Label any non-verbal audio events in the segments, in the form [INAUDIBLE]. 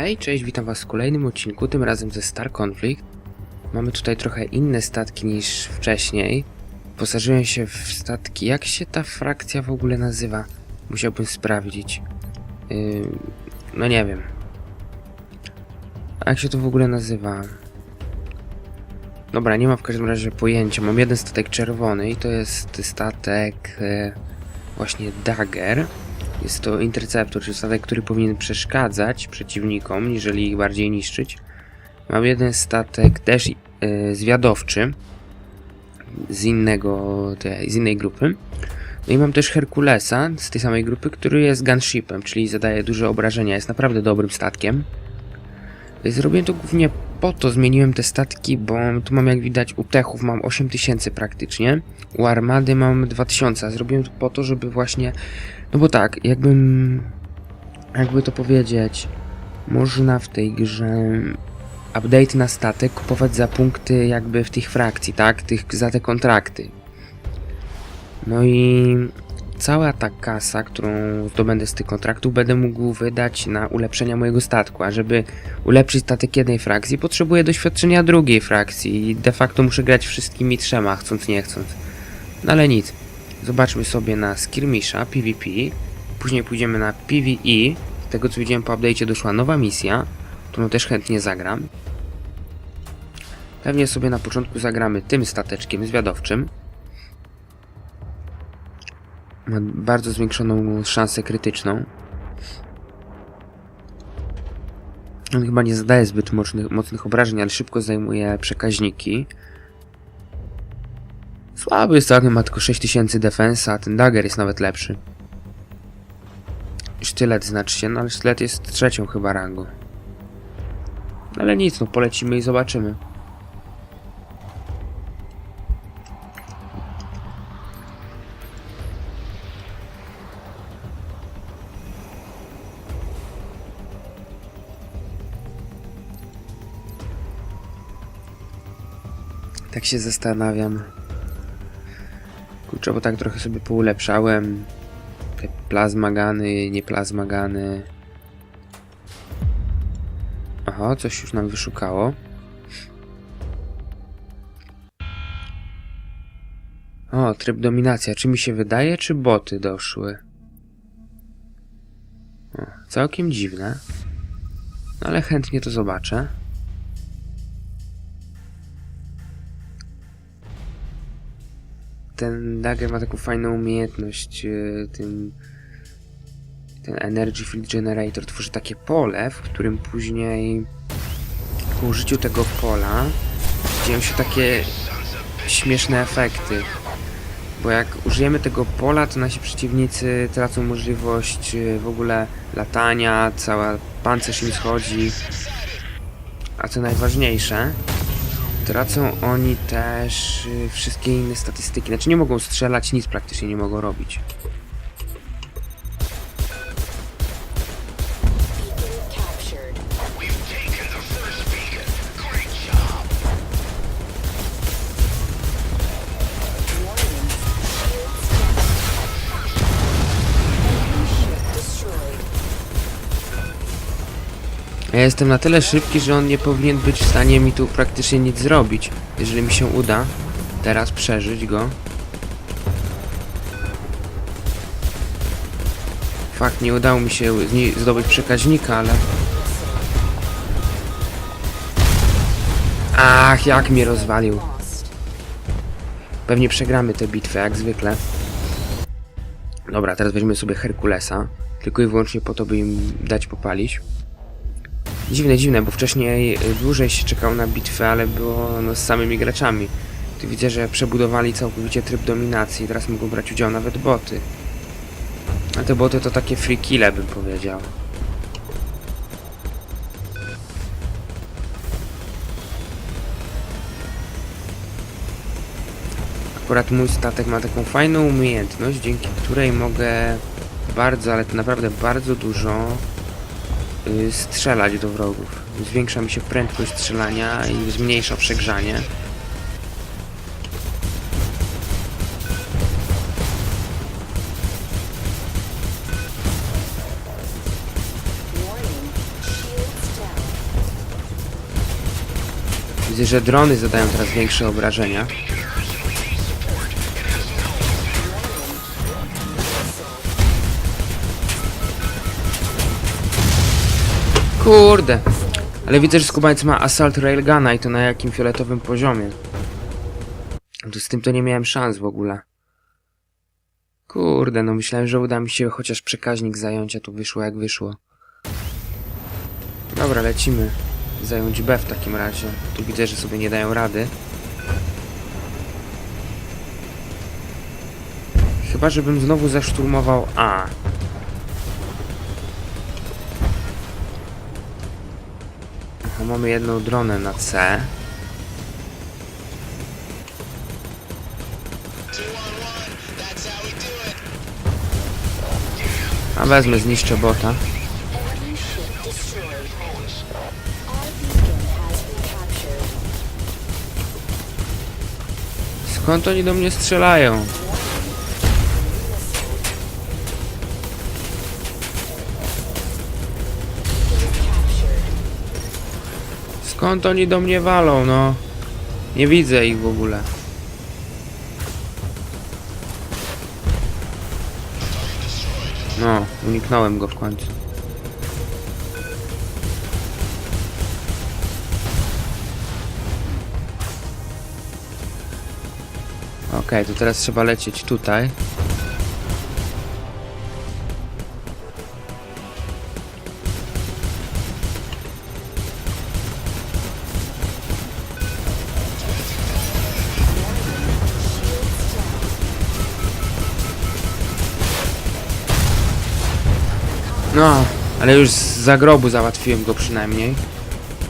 Hej, cześć, witam was w kolejnym odcinku, tym razem ze Star Conflict. Mamy tutaj trochę inne statki niż wcześniej. Posażyłem się w statki, jak się ta frakcja w ogóle nazywa? Musiałbym sprawdzić. Yy, no nie wiem. A jak się to w ogóle nazywa? Dobra, nie mam w każdym razie pojęcia. Mam jeden statek czerwony i to jest statek e, właśnie Dagger. Jest to interceptor, czyli statek, który powinien przeszkadzać przeciwnikom, niżeli ich bardziej niszczyć. Mam jeden statek też e, zwiadowczy z innego, z innej grupy. No i mam też Herkulesa z tej samej grupy, który jest gunshipem, czyli zadaje duże obrażenia, jest naprawdę dobrym statkiem. Zrobiłem to głównie po to, zmieniłem te statki, bo tu mam jak widać u Techów mam 8000 praktycznie, u Armady mam 2000, a zrobiłem to po to, żeby właśnie, no bo tak, jakbym, jakby to powiedzieć, można w tej grze update na statek kupować za punkty jakby w tych frakcji, tak, tych, za te kontrakty. No i cała ta kasa, którą zdobędę z tych kontraktów, będę mógł wydać na ulepszenia mojego statku, a żeby ulepszyć statek jednej frakcji, potrzebuję doświadczenia drugiej frakcji i de facto muszę grać wszystkimi trzema, chcąc nie chcąc. No ale nic. Zobaczmy sobie na Skirmisha, PvP, później pójdziemy na PvE, z tego co widziałem po update'cie doszła nowa misja, którą też chętnie zagram. Pewnie sobie na początku zagramy tym stateczkiem zwiadowczym. Ma bardzo zwiększoną szansę krytyczną. On chyba nie zadaje zbyt mocnych, mocnych obrażeń, ale szybko zajmuje przekaźniki. Słaby jest całkiem, ma tylko 6000 defensa, ten dagger jest nawet lepszy. Sztylet znaczy się, no ale sztylet jest trzecią chyba rangą. Ale nic, no polecimy i zobaczymy. Tak się zastanawiam. Kurczę, bo tak trochę sobie poulepszałem. Te plazmagany, nie plazmagany. Aha, coś już nam wyszukało. O, tryb dominacja. Czy mi się wydaje, czy boty doszły? O, całkiem dziwne. No, ale chętnie to zobaczę. Ten Dagger ma taką fajną umiejętność, e, ten, ten Energy Field Generator tworzy takie pole, w którym później po użyciu tego pola dzieją się takie śmieszne efekty. Bo jak użyjemy tego pola, to nasi przeciwnicy tracą możliwość e, w ogóle latania, cała pancerz im schodzi. A co najważniejsze, Tracą oni też y, wszystkie inne statystyki. Znaczy nie mogą strzelać, nic praktycznie nie mogą robić. Ja jestem na tyle szybki, że on nie powinien być w stanie mi tu praktycznie nic zrobić. Jeżeli mi się uda teraz przeżyć go. Fakt, nie udało mi się zdobyć przekaźnika, ale... Ach, jak mnie rozwalił. Pewnie przegramy tę bitwę, jak zwykle. Dobra, teraz weźmy sobie Herkulesa. Tylko i wyłącznie po to, by im dać popalić. Dziwne, dziwne, bo wcześniej y, dłużej się czekał na bitwę, ale było no, z samymi graczami. Tu widzę, że przebudowali całkowicie tryb dominacji. Teraz mogą brać udział nawet boty. A te boty to takie free kille, bym powiedział. Akurat mój statek ma taką fajną umiejętność, dzięki której mogę bardzo, ale to naprawdę bardzo dużo Y, strzelać do wrogów. Zwiększa mi się prędkość strzelania i zmniejsza przegrzanie. Widzę, że drony zadają teraz większe obrażenia. Kurde. Ale widzę, że skubaniec ma Assault Railguna i to na jakim fioletowym poziomie. To z tym to nie miałem szans w ogóle. Kurde, no myślałem, że uda mi się chociaż przekaźnik zająć, a tu wyszło jak wyszło. Dobra, lecimy. Zająć B w takim razie. Tu widzę, że sobie nie dają rady. Chyba, żebym znowu zaszturmował A. Aha, mamy jedną dronę na C. A wezmę, zniszczę bota. Skąd oni do mnie strzelają? Skąd oni do mnie walą, no? Nie widzę ich w ogóle. No, uniknąłem go w końcu. Okej, to teraz trzeba lecieć tutaj. No, ale już z zagrobu załatwiłem go przynajmniej.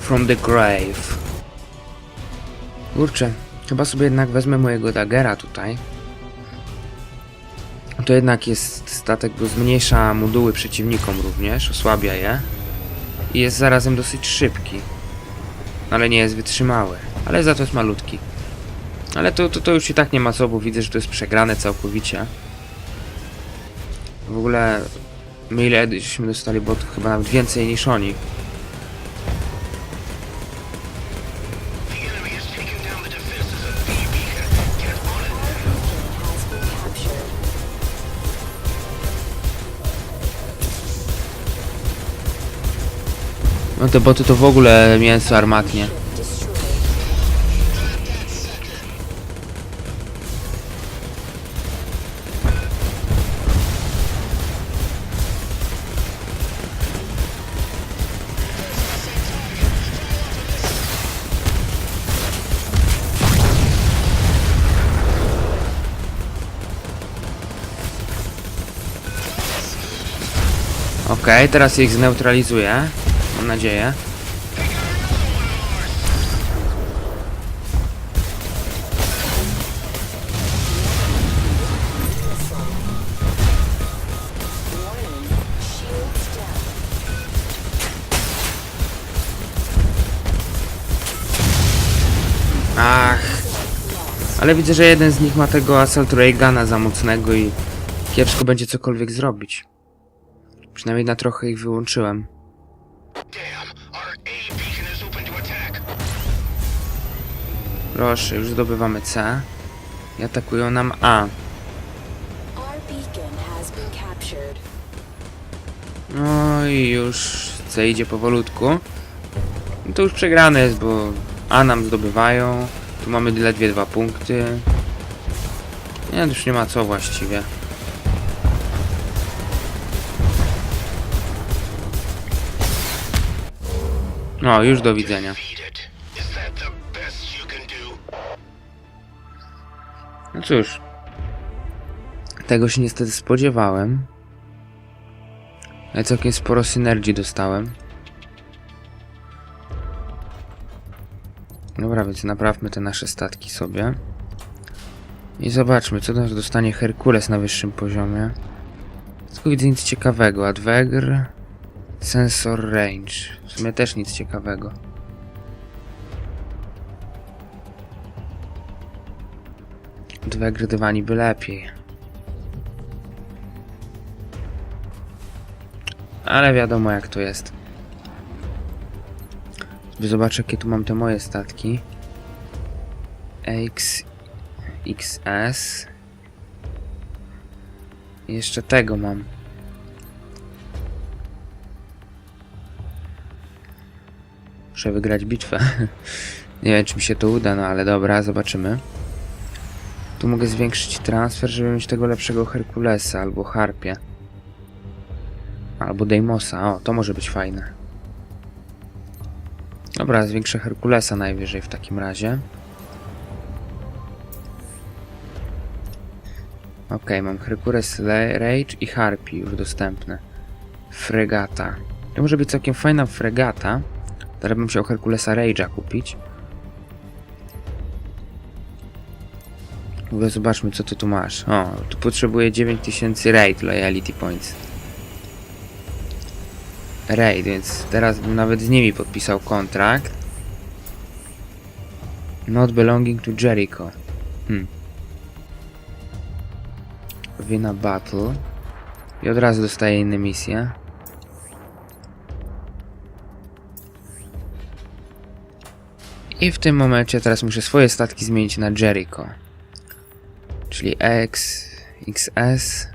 From the grave. Kurczę, chyba sobie jednak wezmę mojego dagera tutaj. To jednak jest statek, bo zmniejsza moduły przeciwnikom również, osłabia je. I jest zarazem dosyć szybki. Ale nie jest wytrzymały. Ale za to jest malutki. Ale to, to, to już i tak nie ma co, bo widzę, że to jest przegrane całkowicie. W ogóle My ile żeśmy dostali botów? Chyba nawet więcej niż oni. No te boty to w ogóle mięso armatnie. Okej, teraz ich zneutralizuję. Mam nadzieję. Ach. Ale widzę, że jeden z nich ma tego Assault Raygana za mocnego i kiepsko będzie cokolwiek zrobić. Przynajmniej na trochę ich wyłączyłem. Proszę, już zdobywamy C. I atakują nam A. No i już C idzie powolutku. No to już przegrane jest, bo A nam zdobywają. Tu mamy ledwie dwa punkty. Nie, już nie ma co właściwie. No, już do widzenia. No cóż. Tego się niestety spodziewałem. Ale całkiem sporo synergii dostałem. Dobra, więc naprawmy te nasze statki sobie. I zobaczmy, co nas dostanie Herkules na wyższym poziomie. Tylko widzę nic ciekawego. Adwegr, Sensor Range. W sumie też nic ciekawego. Adwegr dywani by lepiej. Ale wiadomo jak to jest. Zobaczę jakie tu mam te moje statki. X, XS. Jeszcze tego mam. Muszę wygrać bitwę. [LAUGHS] Nie wiem, czy mi się to uda, no ale dobra, zobaczymy. Tu mogę zwiększyć transfer, żeby mieć tego lepszego Herkulesa albo Harpie. Albo Deimosa. O, to może być fajne. Dobra, zwiększę Herkulesa najwyżej w takim razie. Okej, mam Herkules Le- Rage i Harpy już dostępne. Fregata. To może być całkiem fajna fregata. Teraz bym musiał Herkulesa Rage'a kupić. W ogóle zobaczmy co ty tu masz. O, tu potrzebuję 9000 raid loyalty points. Raid, więc teraz bym nawet z nimi podpisał kontrakt. Not belonging to Jericho. Hmm. Wina battle. I od razu dostaję inne misje. I w tym momencie teraz muszę swoje statki zmienić na Jericho. Czyli X, XS,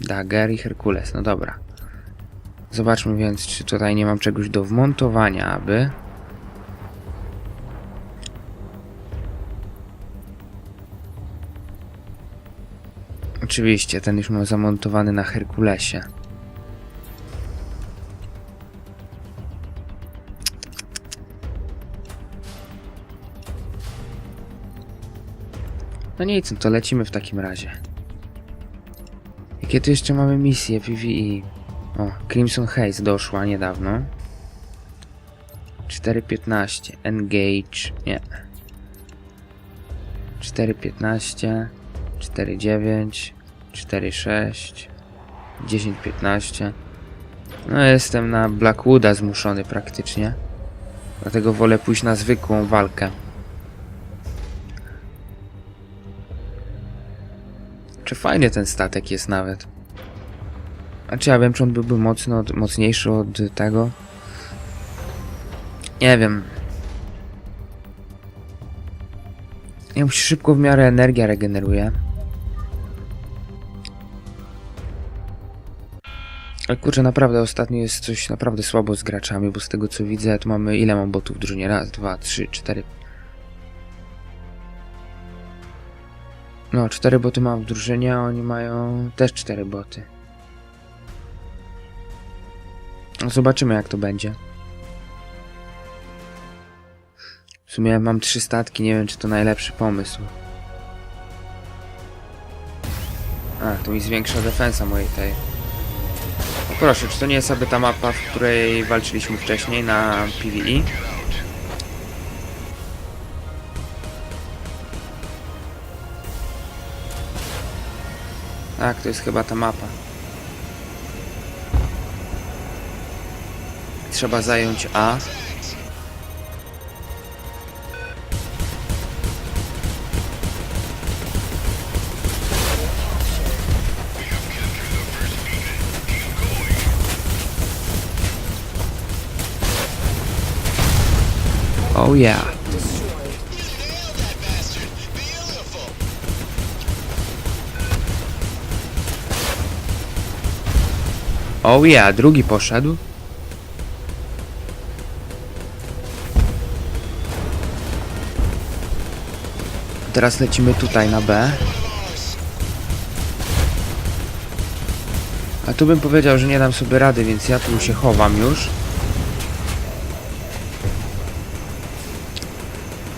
Dagger i Herkules. No dobra. Zobaczmy więc, czy tutaj nie mam czegoś do wmontowania, aby... Oczywiście, ten już mam zamontowany na Herkulesie. No nic, no to lecimy w takim razie. Jakie tu jeszcze mamy misje PvE? O, Crimson Haze doszła niedawno. 4.15. Engage. Nie. 4.15. 4.9. 4.6. 10.15. No jestem na Blackwooda zmuszony praktycznie. Dlatego wolę pójść na zwykłą walkę. Czy fajny ten statek jest nawet. A czy ja wiem, czy on byłby mocno, mocniejszy od tego? Nie wiem. Ja się szybko w miarę energia regeneruje. Ale kurczę, naprawdę ostatnio jest coś naprawdę słabo z graczami, bo z tego co widzę, to mamy ile mam botów w drużynie? Raz, dwa, trzy, cztery. No, cztery boty mam w drużynie, a oni mają też cztery boty. Zobaczymy jak to będzie. W sumie mam trzy statki, nie wiem czy to najlepszy pomysł. A, to mi zwiększa defensa mojej tej. O proszę, czy to nie jest aby ta mapa, w której walczyliśmy wcześniej na? PvE? Tak, to jest chyba ta mapa. Trzeba zająć A. Oh yeah. Oh yeah, drugi poszedł. Teraz lecimy tutaj na B. A tu bym powiedział, że nie dam sobie rady, więc ja tu się chowam już.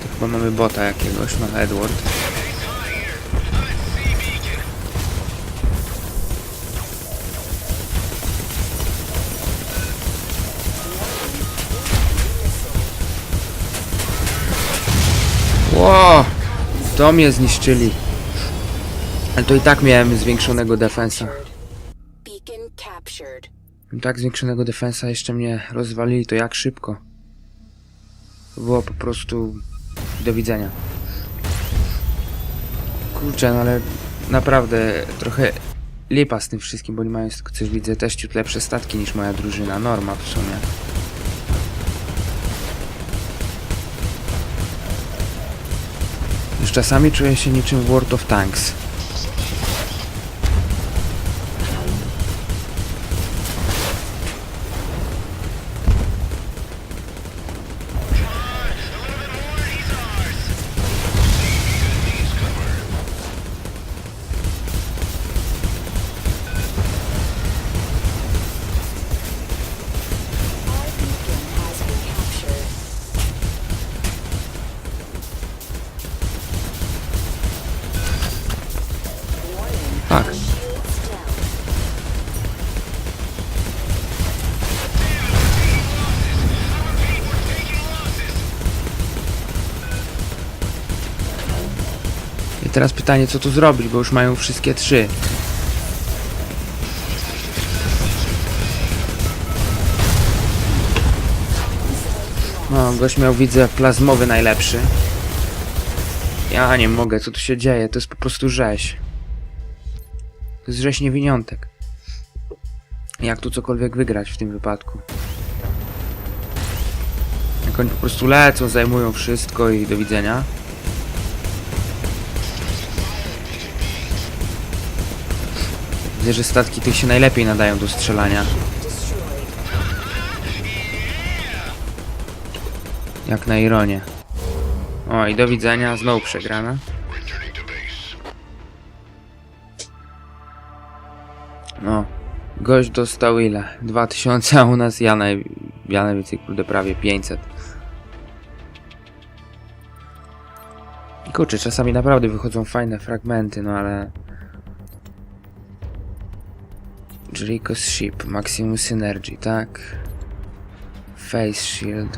To chyba mamy bota jakiegoś, no Edward. To mnie zniszczyli. Ale to i tak miałem zwiększonego defensa. Captured. Tak zwiększonego defensa jeszcze mnie rozwalili, to jak szybko. To było po prostu do widzenia. Kurczę, no ale naprawdę trochę lipa z tym wszystkim, bo oni mają co widzę też ciut lepsze statki niż moja drużyna. Norma w sumie. Czasami czuję się niczym w World of Tanks. Pytanie, co tu zrobić, bo już mają wszystkie trzy. No, gość miał, widzę, plazmowy najlepszy. Ja nie mogę, co tu się dzieje? To jest po prostu rzeź. To jest rzeź niewiniątek. Jak tu cokolwiek wygrać w tym wypadku? Jak oni po prostu lecą, zajmują wszystko i do widzenia. Widzę, że statki tych się najlepiej nadają do strzelania. Jak na ironię. O, i do widzenia, znowu przegrana. No, gość dostał ile? 2000, a u nas ja, naj... ja najwięcej, kurde, prawie 500. Kurczę, czasami naprawdę wychodzą fajne fragmenty, no ale... Jericho's Ship, Maximum Synergy, tak? Face Shield.